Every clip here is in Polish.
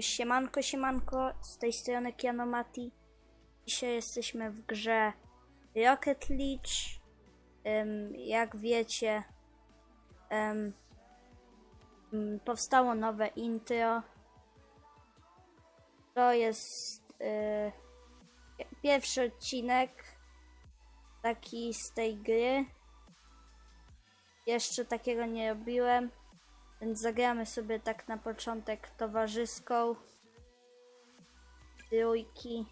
Siemanko, siemanko, z tej strony Kianomati. Dzisiaj jesteśmy w grze Rocket League. Jak wiecie, powstało nowe intro. To jest y, pierwszy odcinek taki z tej gry. Jeszcze takiego nie robiłem. Więc zagramy sobie tak na początek towarzyską. Trójki.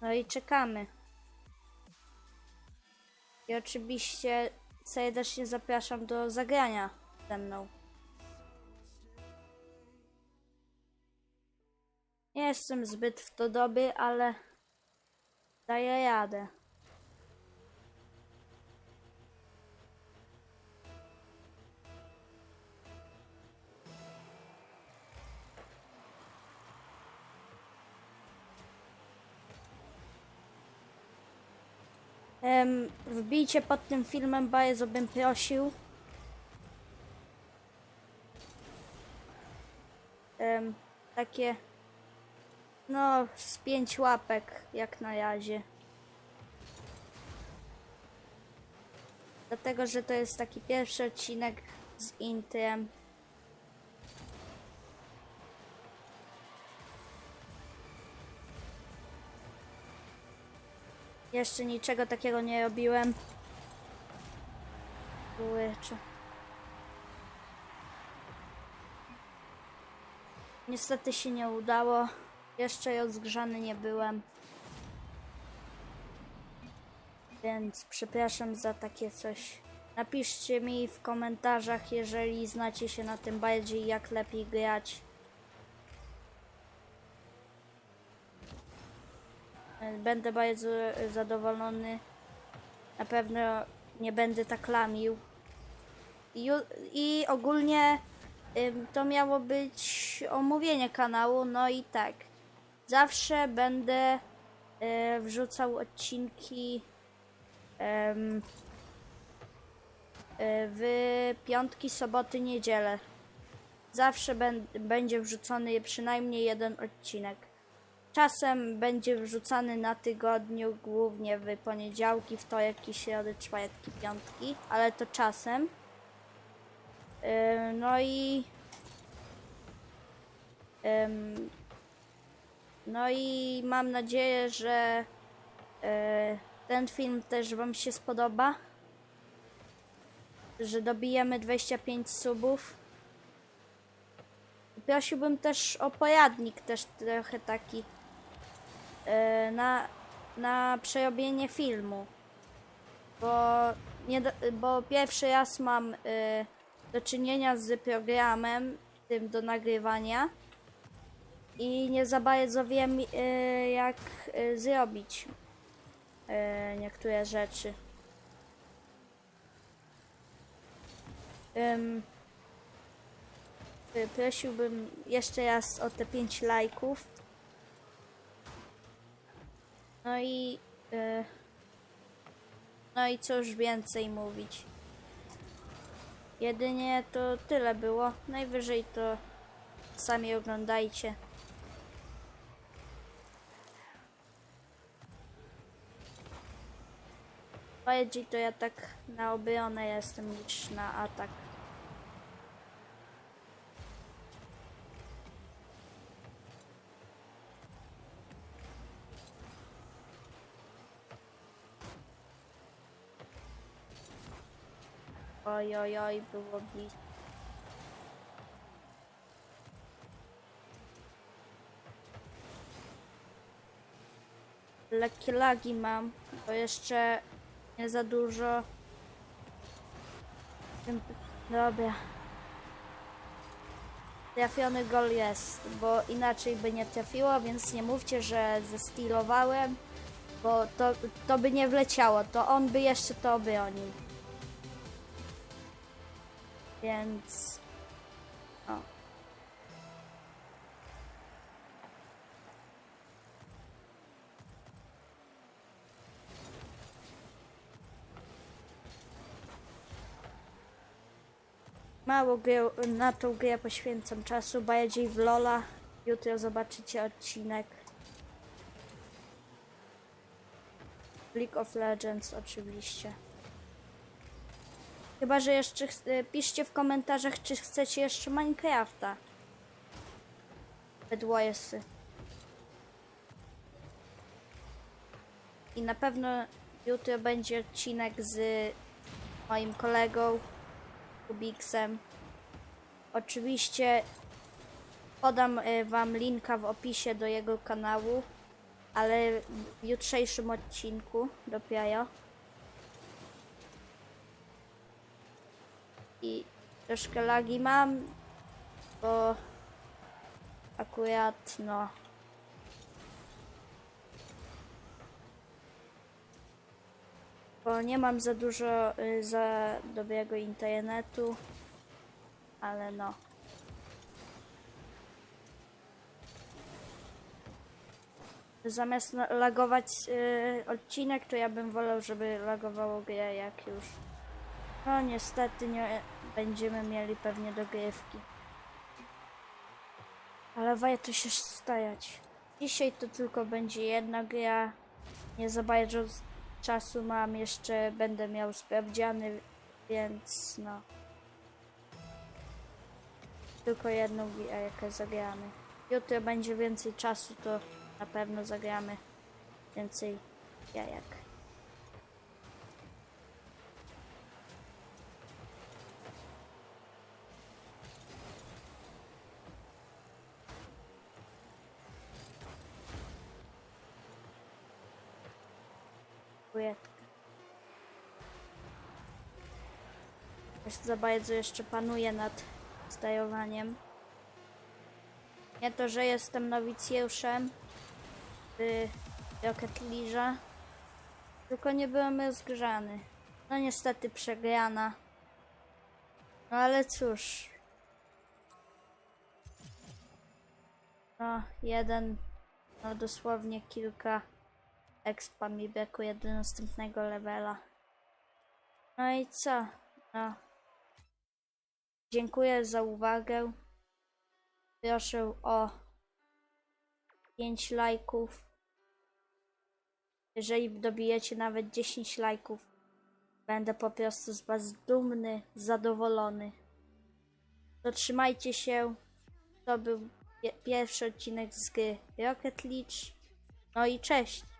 No i czekamy. I oczywiście serdecznie zapraszam do zagrania ze mną. Nie jestem zbyt w to dobry, ale daję radę. Wbijcie pod tym filmem, bardzo bym prosił. Takie, no, z pięć łapek, jak na razie. Dlatego, że to jest taki pierwszy odcinek z intrem. Jeszcze niczego takiego nie robiłem. Kurczę. Niestety się nie udało. Jeszcze rozgrzany nie byłem. Więc przepraszam za takie coś. Napiszcie mi w komentarzach, jeżeli znacie się na tym bardziej, jak lepiej grać. Będę bardzo zadowolony. Na pewno nie będę tak lamił. I, i ogólnie to miało być omówienie kanału, no i tak. Zawsze będę y, wrzucał odcinki y, w piątki, soboty, niedzielę. Zawsze będzie wrzucony przynajmniej jeden odcinek. Czasem będzie wrzucany na tygodniu, głównie w poniedziałki, wtorki, środy, czwartki, piątki, ale to czasem. Yy, No i. ym, No i mam nadzieję, że yy, ten film też Wam się spodoba. Że dobijemy 25 subów. Prosiłbym też o pojadnik, też trochę taki na, na przerobienie filmu. Bo, nie, bo pierwszy raz mam e, do czynienia z programem tym do nagrywania i nie za bardzo wiem e, jak e, zrobić e, niektóre rzeczy. Ym, y, prosiłbym jeszcze raz o te 5 lajków. No i. y, no i cóż więcej mówić. Jedynie to tyle było. Najwyżej to sami oglądajcie. Bardziej to ja tak na obronę jestem niż na atak. Oj, oj, oj, było blisko. Lekkie lagi mam, bo jeszcze nie za dużo. Dobra. Trafiony gol jest, bo inaczej by nie trafiło, więc nie mówcie, że zestylowałem, bo to, to by nie wleciało, to on by jeszcze to obronił. Więc. O. Mało gry, na tą grę poświęcam czasu, bardziej w Lola. Jutro zobaczycie odcinek. League of Legends oczywiście. Chyba, że jeszcze y, piszcie w komentarzach, czy chcecie jeszcze Minecrafta. Bedwarsy. I na pewno jutro będzie odcinek z moim kolegą Kubiksem. Oczywiście podam y, wam linka w opisie do jego kanału, ale w jutrzejszym odcinku dopiero. I troszkę lagi mam, bo akurat no bo nie mam za dużo y, za dobrego internetu, ale no. Zamiast lagować y, odcinek, to ja bym wolał, żeby lagowało grę jak już. No niestety nie będziemy mieli pewnie dogrywki. Ale warto się starać. Dzisiaj to tylko będzie jedna gra. Nie za bardzo czasu mam, jeszcze będę miał sprawdziany, więc no. Tylko jedną gierkę zagramy. Jutro będzie więcej czasu, to na pewno zagramy więcej jajek. Ujętka. Już za bardzo jeszcze panuję nad sterowaniem. Nie to, że jestem nowicjuszem w Rocket League, tylko nie byłem rozgrzany. No niestety przegrana. No ale cóż. No, jeden, no dosłownie kilka expa mi brakuje do następnego levela. No i co? No. Dziękuję za uwagę. Proszę o 5 lajków. Jeżeli dobijecie nawet 10 lajków, będę po prostu z Was dumny, zadowolony. To trzymajcie się. To był pie- pierwszy odcinek z gry Rocket League. No i cześć!